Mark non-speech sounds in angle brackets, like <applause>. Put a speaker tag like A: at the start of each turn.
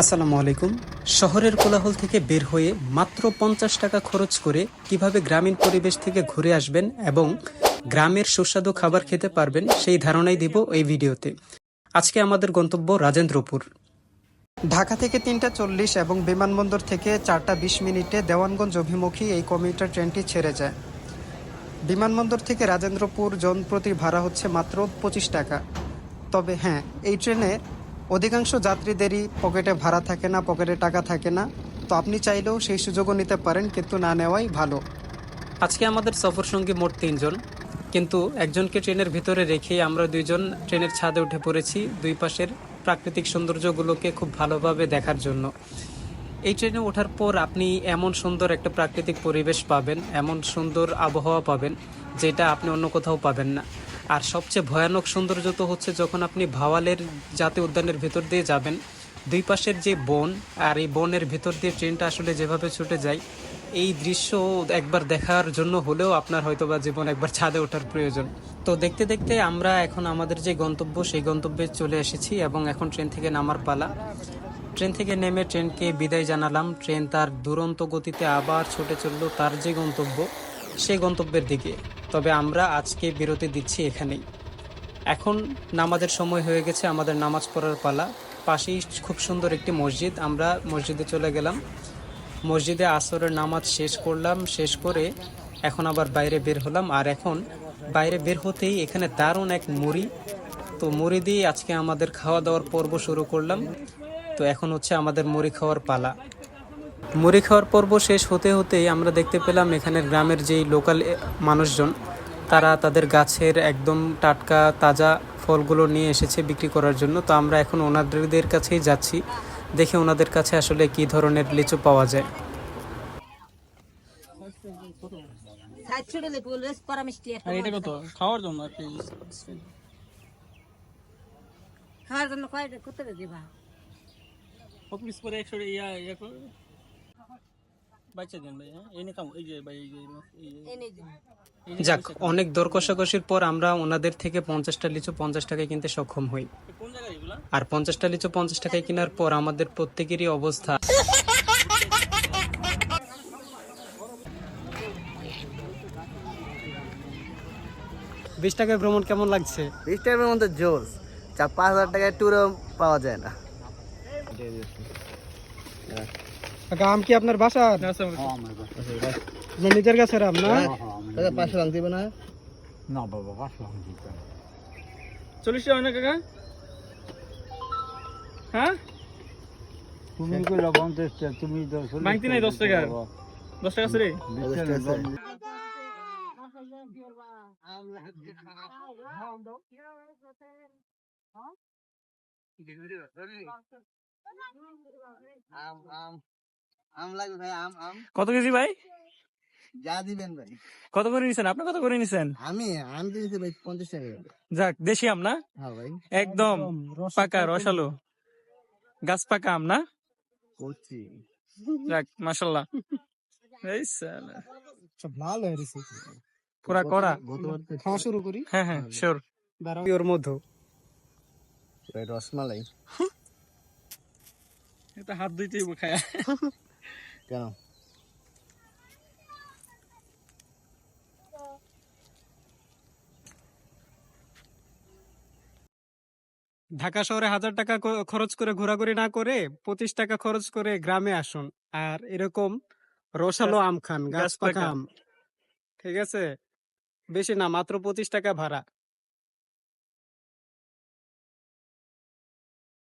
A: আসসালামু আলাইকুম। শহরের কোলাহল থেকে বের হয়ে মাত্র পঞ্চাশ টাকা খরচ করে কীভাবে গ্রামীণ পরিবেশ থেকে ঘুরে আসবেন এবং গ্রামের সুস্বাদু খাবার খেতে পারবেন সেই ধারণাই দিব এই ভিডিওতে। আজকে আমাদের গন্তব্য রাজেন্দ্রপুর। ঢাকা থেকে তিনটা চল্লিশ এবং বিমানবন্দর থেকে চারটা বিশ মিনিটে দেওয়ানগঞ্জ অভিমুখী এই কমিউটার ট্রেনটি ছেড়ে যায়। বিমানবন্দর থেকে রাজেন্দ্রপুর জনপ্রতি ভাড়া হচ্ছে মাত্র পঁচিশ টাকা। তবে হ্যাঁ এই ট্রেনে অধিকাংশ যাত্রীদেরই পকেটে ভাড়া থাকে না, পকেটে টাকা থাকে না। তো আপনি চাইলেও সেই সুযোগও নিতে পারেন, কিন্তু না নেওয়াই ভালো। আজকে আমাদের সফর সঙ্গী মোট তিনজন। কিন্তু একজনকে ট্রেনের ভিতরে রেখেই আমরা দুইজন ট্রেনের ছাদে উঠে পড়েছি, দুই পাশের প্রাকৃতিক সৌন্দর্যগুলোকে খুব ভালোভাবে দেখার জন্য। এই ট্রেনে ওঠার পর আপনি এমন সুন্দর একটা প্রাকৃতিক পরিবেশ পাবেন, এমন সুন্দর আবহাওয়া পাবেন, যেটা আপনি অন্য কোথাও পাবেন না। আর সবচেয়ে ভয়ানক সৌন্দর্য তো হচ্ছে যখন আপনি ভাওয়ালের জাতীয় উদ্যানের ভেতর দিয়ে যাবেন, দুই পাশের যে বন আর এই বনের ভেতর দিয়ে ট্রেনটা আসলে যেভাবে ছুটে যায়, এই দৃশ্য একবার দেখার জন্য হলেও আপনার হয়তো বা জীবন একবার ছাদে ওঠার প্রয়োজন। তো দেখতে দেখতে আমরা এখন আমাদের যে গন্তব্য, সেই গন্তব্যে চলে এসেছি এবং এখন ট্রেন থেকে নামার পালা। ট্রেন থেকে নেমে ট্রেনকে বিদায় জানালাম। ট্রেন তার দুরন্ত গতিতে আবার ছুটে চলল, তার যে গন্তব্য সেই গন্তব্যের দিকে। তবে আমরা আজকে বিরতি দিচ্ছি এখানেই। এখন নামাজের সময় হয়ে গেছে আমাদের নামাজ পড়ার পালা। পাশেই খুব সুন্দর একটি মসজিদ। আমরা মসজিদে চলে গেলাম। মসজিদে আসরের নামাজ শেষ করলাম, শেষ করে এখন আবার বাইরে বের হলাম। আর এখন বাইরে বের হতেই এখানে দারুণ এক মুড়ি। তো মুড়ি দিয়ে আজকে আমাদের খাওয়া দাওয়ার পর্ব শুরু করলাম। তো এখন হচ্ছে আমাদের মুড়ি খাওয়ার পালা। মুড়ি খাওয়ার পর্ব শেষ হতে হতেই আমরা দেখতে পেলাম এখানের গ্রামের যেই লোকাল মানুষজন তারা তাদের গাছের একদম টাটকা তাজা ফলগুলো নিয়ে এসেছে বিক্রি করার জন্য। তো আমরা এখন ওনাদের কাছেই যাচ্ছি দেখে ওনাদের কাছে আসলে কি ধরনের লিচু পাওয়া যায়।
B: এটা কত? খাওয়ার জন্য
C: খাওয়ার কত দিবা?
B: ইয়া ইয়া
A: যাক অনেক দর কষাকষির পর আমরা ওনাদের থেকে পঞ্চাশটা লিচু পঞ্চাশ টাকায় কিনতে সক্ষম হই।
B: কোন জায়গায় এগুলা?
A: আর পঞ্চাশটা লিচু পঞ্চাশ টাকায় কেনার পর আমাদের প্রত্যেকেরই অবস্থা। বিশ টাকায় ভ্রমণ কেমন লাগছে?
D: বিশ টাকার মধ্যে জোর চার পাঁচ হাজার টাকায় ট্যুরও পাওয়া যায় না।
A: আম কি আপনার বাসা
B: আচ্ছা,
A: আপনার নিজের কাছে আম না?
D: কাকা পাঁচশো ভাঙ দিবে না?
B: চল্লিশ টাকা হয় না কাকা? হ্যাঁ?
E: তুমি কইলা পঞ্চাশ টাকা তুমি
B: ভাঙতি নাই দশ টাকার। দশ টাকা আছে রে?
D: আম আম। আম লাগবে ভাই আম আম।
B: কত কেজি ভাই?
D: যা দিবেন ভাই।
B: কত করে নিছেন? আপনি কত করে নিছেন?
D: আমি আম দিয়েছি ভাই পঞ্চাশ টাকা
B: যাক দেশি আম না?
D: হ্যাঁ ভাই।
B: একদম পাকা রসালো। গাছ পাকা আম না?
D: করছি
B: যাক মাশাল্লাহ এই সালা।
A: ভালো হয়েছে
B: পুরা করা
A: খাওয়া শুরু করি?
B: হ্যাঁ হ্যাঁ শিওর
A: ওর মধু।
D: রসমালাই।
B: এটা হাত ধুইতেই খায়। <laughs>
D: কেন?
A: ঢাকা শহরে হাজার টাকা খরচ করে ঘোরাঘুরি না করে পঁচিশ টাকা খরচ করে গ্রামে আসুন। আর এরকম রসালো আম খান গাছ পাকা। আম। ঠিক আছে? বেশি না মাত্র পঁচিশ টাকা ভাড়া।